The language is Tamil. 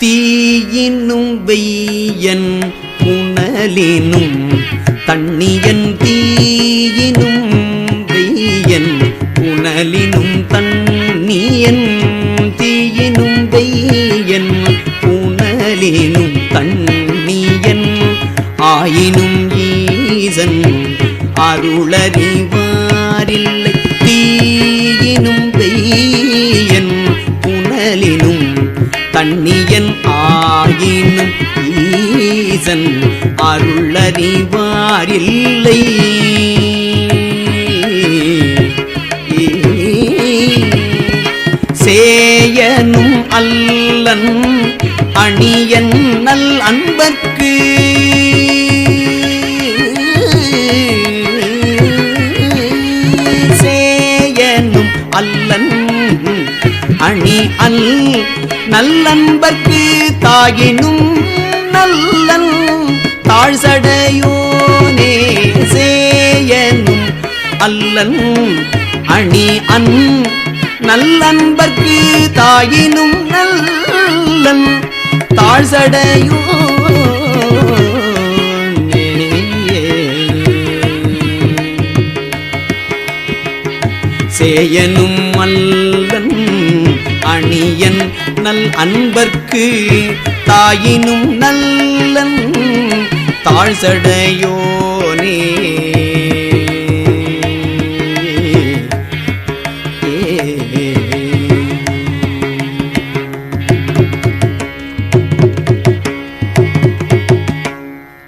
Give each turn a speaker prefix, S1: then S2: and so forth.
S1: தீயினும் வெய்யன் புனலினும் தண்ணியன் தீயினும் வெய்யன் புனலினும் தண்ணியன் தீயினும் வெய்யன் புனலினும் தண்ணியன் ஆயினும் ஈசன் அருளறிவாரில்லை. தீயினும் வெய்யன் தண்ணியன் ஆயினும் ஈசன் அருளறிவாரில்லை சேயனும் அல்லன் அணியன் நல் அன்பர்க்கு. சேயனும் அல்லன் அணி அல் நல்லன்பர்க்கு தாயினும் நல்லன் தாழ்சடையோனே சேயனும் அல்லன் அணி அன் நல்லன்பர்க்கு தாயினும் நல்லன் தாழ்சடையோ சேயனும் அல்லன் அணியன் நல் அன்பர்க்கு தாயினும் நல்லன் தாழ்சடையோனே.